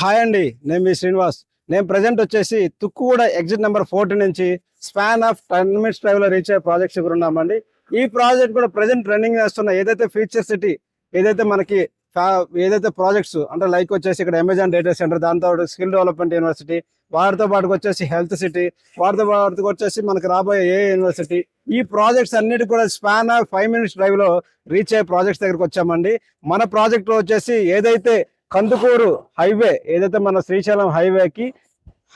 Hi అండి నేను మీ శ్రీనివాస్. నేను ప్రజెంట్ వచ్చేసి తుక్కుగూడ ఎగ్జిట్ నెంబర్ ఫోర్టీన్ నుంచి స్పాన్ ఆఫ్ టెన్ మినిట్స్ డ్రైవ్లో రీచ్ అయ్యే ప్రాజెక్ట్స్ దగ్గర ఉన్నామండి ఈ ప్రాజెక్ట్ కూడా ప్రజెంట్ రన్నింగ్ చేస్తున్న ఏదైతే ఫీచర్ సిటీ ఏదైతే మనకి ఏదైతే ప్రాజెక్ట్స్ అంటే లైక్ వచ్చేసి ఇక్కడ అమెజాన్ డేటా సెంటర్ దాంతో స్కిల్ డెవలప్మెంట్ యూనివర్సిటీ వాటితో పాటుకు వచ్చేసి హెల్త్ సిటీ వాటితో పాటుకు వచ్చేసి మనకి రాబోయే ఏ యూనివర్సిటీ ఈ ప్రాజెక్ట్స్ అన్నిటి కూడా స్పాన్ ఆఫ్ ఫైవ్ మినిట్స్ డ్రైవ్లో రీచ్ అయ్యే ప్రాజెక్ట్స్ దగ్గరకు వచ్చామండి. మన ప్రాజెక్ట్లో వచ్చేసి ఏదైతే కందుకూరు హైవే ఏదైతే మన శ్రీశైలం హైవేకి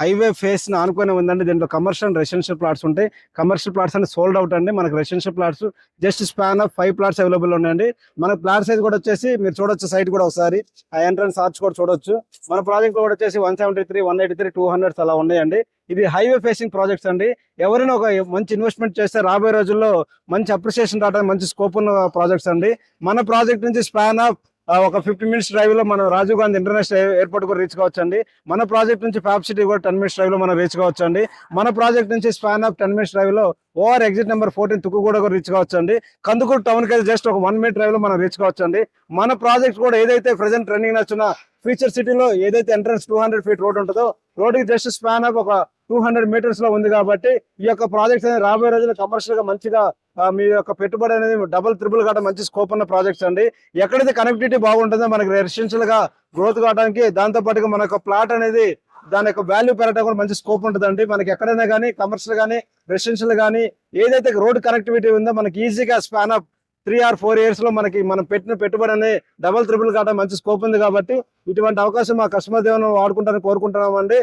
హైవే ఫేస్ని ఆనుకొని ఉందండి దీంట్లో కమర్షియల్ రెసిడెన్షియల్ ప్లాట్స్ ఉంటాయి. కమర్షియల్ ప్లాట్స్ అన్ని సోల్డ్ అవుట్ అండి. మనకి residential plots just span of five plots available ఉన్నాయండి. మన ప్లాట్ సైజ్ కూడా వచ్చేసి మీరు చూడొచ్చు సైట్ కూడా ఒకసారి. ఆ ఎంట్రన్స్ ఆర్చ్ కూడా చూడొచ్చు. మన ప్రాజెక్ట్ కూడా వచ్చేసి one seventy three one eighty three two hundreds అలా ఉన్నాయండి. ఇది హైవే ఫేసింగ్ ప్రాజెక్ట్స్ అండి. ఎవరైనా ఒక మంచి ఇన్వెస్ట్మెంట్ చేస్తే రాబోయే రోజుల్లో మంచి అప్రిసియేషన్ రావడానికి మంచి స్కోప్ ఉన్న ప్రాజెక్ట్స్ అండి. మన ప్రాజెక్ట్ నుంచి స్పాన్ ఆఫ్ ఒక ఫిఫ్టీ మినిట్స్ డ్రైవ్లో మనం రాజీవ్ గాంధీ ఇంటర్నేషనల్ ఎయిర్పోర్ట్ కూడా రీచ్ కావచ్చు అండి మన ప్రాజెక్ట్ నుంచి ఫ్యాప్ సిటీ కూడా టెన్ మినిట్స్ డ్రైవ్లో మనం రీచ్ కావచ్చు అండి మన ప్రాజెక్ట్ నుంచి స్పాన్ ఆఫ్ టెన్ మినిట్స్ డ్రైవ్లో over exit number fourteen Tukkuguda reach కావచ్చు అండి కందుకూరు టౌన్కి జస్ట్ ఒక వన్ మినిట్ డ్రైవ్లో మనం రీచ్ కావచ్చు అండి మన ప్రాజెక్ట్ కూడా ఏదైతే ప్రెసెంట్ రన్నింగ్ నచ్చిన ఫ్యూచర్ సిటీలో ఏదైతే entrance two hundred feet road ఉంటుందో రోడ్కి జస్ట్ స్పాన్ ఆఫ్ ఒక టూ హండ్రెడ్ మీటర్స్లో ఉంది కాబట్టి ఈ యొక్క ప్రాజెక్ట్స్ అనేది రాబోయే రోజుల్లో కమర్షియల్గా మంచిగా మీ యొక్క పెట్టుబడి అనేది డబుల్ త్రిబుల్ కావడం మంచి స్కోప్ ఉన్న ప్రాజెక్ట్స్ అండి. ఎక్కడైతే కనెక్టివిటీ బాగుంటుందో మనకి రెసిడెన్షియల్గా గ్రోత్ కావడానికి దాంతో పాటుగా మన యొక్క ప్లాట్ అనేది దాని యొక్క వాల్యూ పెరగడం కూడా మంచి స్కోప్ ఉంటుందండి. మనకి ఎక్కడైనా కానీ కమర్షియల్ కానీ రెసిడెన్షియల్ కానీ ఏదైతే రోడ్ కనెక్టివిటీ ఉందో మనకి ఈజీగా span of three or four ఇయర్స్లో మనకి మనం పెట్టిన పెట్టుబడి అనేది డబల్ త్రిబుల్ కావడం మంచి స్కోప్ ఉంది కాబట్టి ఇటువంటి అవకాశం మా కస్టమర్ దేవుని వాడుకుంటారని కోరుకుంటున్నామండి.